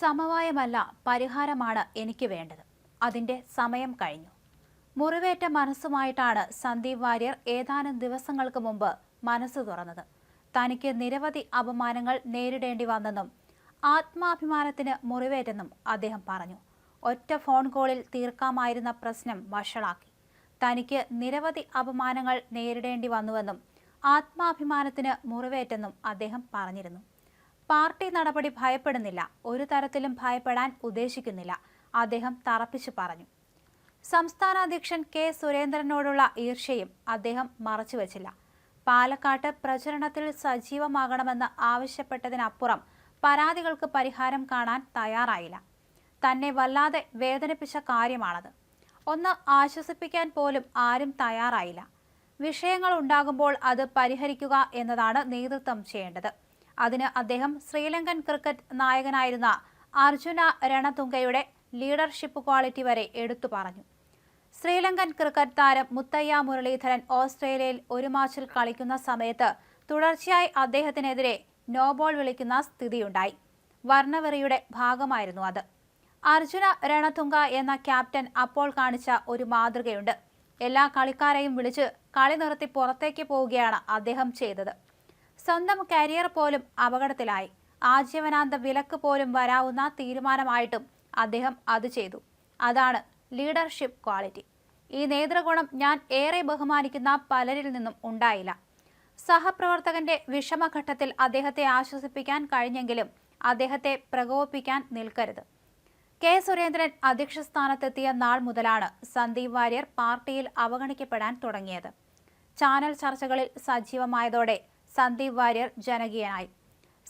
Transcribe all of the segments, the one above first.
സമവായമല്ല പരിഹാരമാണ് എനിക്ക് വേണ്ടത്. അതിന്റെ സമയം കഴിഞ്ഞു. മുറിവേറ്റ മനസ്സുമായിട്ടാണ് സന്ദീപ് വാര്യർ ഏതാനും ദിവസങ്ങൾക്ക് മുമ്പ് മനസ്സ് തുറന്നത്. തനിക്ക് നിരവധി അപമാനങ്ങൾ നേരിടേണ്ടി വന്നെന്നും ആത്മാഭിമാനത്തിന് മുറിവേറ്റെന്നും അദ്ദേഹം പറഞ്ഞു. ഒറ്റ ഫോൺ കോളിൽ തീർക്കാമായിരുന്ന പ്രശ്നം വഷളാക്കി. തനിക്ക് നിരവധി അപമാനങ്ങൾ നേരിടേണ്ടി വന്നുവെന്നും ആത്മാഭിമാനത്തിന് മുറിവേറ്റെന്നും അദ്ദേഹം പറഞ്ഞിരുന്നു. പാർട്ടി നടപടി ഭയപ്പെടുന്നില്ല. ഒരു തരത്തിലും ഭയപ്പെടാൻ ഉദ്ദേശിക്കുന്നില്ല. അദ്ദേഹം തറപ്പിച്ചു പറഞ്ഞു. സംസ്ഥാന അധ്യക്ഷൻ കെ സുരേന്ദ്രനോടുള്ള ഈർഷ്യയും അദ്ദേഹം മറച്ചുവെച്ചില്ല പാലക്കാട്ട് പ്രചരണത്തിൽ സജീവമാകണമെന്ന് ആവശ്യപ്പെട്ടതിനപ്പുറം പരാതികൾക്ക് പരിഹാരം കാണാൻ തയ്യാറായില്ല. തന്നെ വല്ലാതെ വേദനിപ്പിച്ച കാര്യമാണത്. ഒന്ന് ആശ്വസിപ്പിക്കാൻ പോലും ആരും തയ്യാറായില്ല. വിഷയങ്ങൾ ഉണ്ടാകുമ്പോൾ അത് പരിഹരിക്കുക എന്നതാണ് നേതൃത്വം ചെയ്യേണ്ടത്. അതിന് അദ്ദേഹം ശ്രീലങ്കൻ ക്രിക്കറ്റ് നായകനായിരുന്ന അർജുന രണതുങ്കയുടെ ലീഡർഷിപ്പ് ക്വാളിറ്റി വരെ എടുത്തു പറഞ്ഞു. ശ്രീലങ്കൻ ക്രിക്കറ്റ് താരം മുത്തയ്യ മുരളീധരൻ ഓസ്ട്രേലിയയിൽ ഒരു മാച്ചിൽ കളിക്കുന്ന സമയത്ത് തുടർച്ചയായി അദ്ദേഹത്തിനെതിരെ നോ ബോൾ വിളിക്കുന്ന സ്ഥിതിയുണ്ടായി. വർണവെറിയുടെ ഭാഗമായിരുന്നു അത്. അർജുന രണതുങ്ക എന്ന ക്യാപ്റ്റൻ അപ്പോൾ കാണിച്ച ഒരു മാതൃകയുണ്ട്. എല്ലാ കളിക്കാരെയും വിളിച്ച് കളി നിർത്തി പുറത്തേക്ക് പോവുകയാണ് അദ്ദേഹം ചെയ്തത്. സ്വന്തം കരിയർ പോലും അപകടത്തിലായി. ആജീവനാന്ത വിലക്ക് പോലും വരാവുന്ന തീരുമാനമായിട്ടും അദ്ദേഹം അത് ചെയ്തു. അതാണ് ലീഡർഷിപ്പ് ക്വാളിറ്റി ഈ നേതൃഗുണം ഞാൻ ഏറെ ബഹുമാനിക്കുന്ന പലരിൽ നിന്നും ഉണ്ടായില്ല. സഹപ്രവർത്തകന്റെ വിഷമഘട്ടത്തിൽ അദ്ദേഹത്തെ ആശ്വസിപ്പിക്കാൻ കഴിഞ്ഞെങ്കിലും അദ്ദേഹത്തെ പ്രകോപിപ്പിക്കാൻ നിൽക്കരുത്. കെ. സുരേന്ദ്രൻ അധ്യക്ഷ സ്ഥാനത്തെത്തിയ നാൾ മുതലാണ് സന്ദീപ് വാര്യർ പാർട്ടിയിൽ അവഗണിക്കപ്പെടാൻ തുടങ്ങിയത്. ചാനൽ ചർച്ചകളിൽ സജീവമായതോടെ സന്ദീപ് വാര്യർ ജനകീയനായി.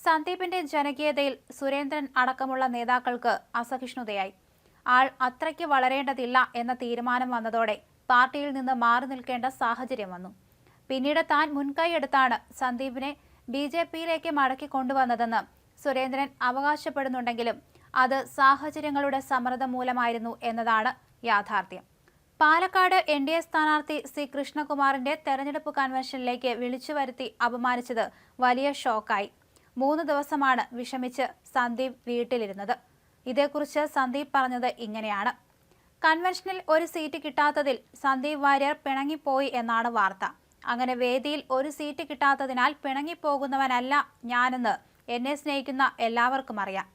സന്ദീപിന്റെ ജനകീയതയിൽ സുരേന്ദ്രൻ അടക്കമുള്ള നേതാക്കൾക്ക് അസഹിഷ്ണുതയായി. ആൾ അത്രയ്ക്ക് വളരേണ്ടതില്ല എന്ന തീരുമാനം വന്നതോടെ പാർട്ടിയിൽ നിന്ന് മാറി നിൽക്കേണ്ട സാഹചര്യം വന്നു. പിന്നീട് താൻ മുൻകൈയെടുത്താണ് സന്ദീപിനെ ബി ജെ പിയിലേക്ക് മടക്കി കൊണ്ടുവന്നതെന്ന് സുരേന്ദ്രൻ അവകാശപ്പെടുന്നുണ്ടെങ്കിലും അത് സാഹചര്യങ്ങളുടെ സമ്മർദ്ദം മൂലമായിരുന്നു എന്നതാണ് യാഥാർത്ഥ്യം. പാലക്കാട് എൻ ഡി എ സ്ഥാനാർത്ഥി സി കൃഷ്ണകുമാറിന്റെ തെരഞ്ഞെടുപ്പ് കൺവെൻഷനിലേക്ക് വിളിച്ചു വരുത്തി അപമാനിച്ചത് വലിയ ഷോക്കായി. മൂന്ന് ദിവസമാണ് വിഷമിച്ച് സന്ദീപ് വീട്ടിലിരുന്നത്. ഇതേക്കുറിച്ച് സന്ദീപ് പറഞ്ഞത് ഇങ്ങനെയാണ്. കൺവെൻഷനിൽ ഒരു സീറ്റ് കിട്ടാത്തതിൽ സന്ദീപ് വാര്യർ പിണങ്ങിപ്പോയി എന്നാണ് വാർത്ത. അങ്ങനെ വേദിയിൽ ഒരു സീറ്റ് കിട്ടാത്തതിനാൽ പിണങ്ങിപ്പോകുന്നവനല്ല ഞാനെന്ന് എന്നെ സ്നേഹിക്കുന്ന എല്ലാവർക്കും അറിയാം.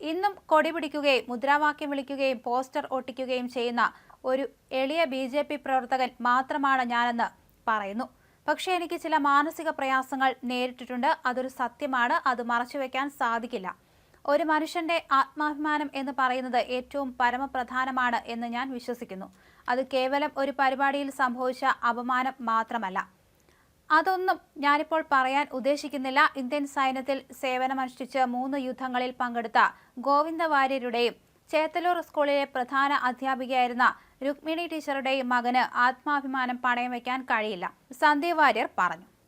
ഇന്നും കൊടി പിടിക്കുകയും മുദ്രാവാക്യം വിളിക്കുകയും പോസ്റ്റർ ഒട്ടിക്കുകയും ചെയ്യുന്ന ഒരു എളിയ ബി ജെ പി പ്രവർത്തകൻ മാത്രമാണ് ഞാനെന്ന് പറയുന്നു. പക്ഷേ എനിക്ക് ചില മാനസിക പ്രയാസങ്ങൾ നേരിട്ടിട്ടുണ്ട്. അതൊരു സത്യമാണ്. അത് മറച്ചുവെക്കാൻ സാധിക്കില്ല. ഒരു മനുഷ്യന്റെ ആത്മാഭിമാനം എന്ന് പറയുന്നത് ഏറ്റവും പരമപ്രധാനമാണ് എന്ന് ഞാൻ വിശ്വസിക്കുന്നു. അത് കേവലം ഒരു പരിപാടിയിൽ സംഭവിച്ച അപമാനം മാത്രമല്ല. അതൊന്നും ഞാനിപ്പോൾ പറയാൻ ഉദ്ദേശിക്കുന്നില്ല. ഇന്ത്യൻ സൈന്യത്തിൽ സേവനമനുഷ്ഠിച്ച് മൂന്ന് യുദ്ധങ്ങളിൽ പങ്കെടുത്ത ഗോവിന്ദ വാര്യരുടെയും ചേത്തലൂർ സ്കൂളിലെ പ്രധാന അധ്യാപികയായിരുന്ന രുക്മിണി ടീച്ചറുടെയും മകന് ആത്മാഭിമാനം പണയം വയ്ക്കാൻ കഴിയില്ല. സന്ദീപ് വാര്യർ പറഞ്ഞു.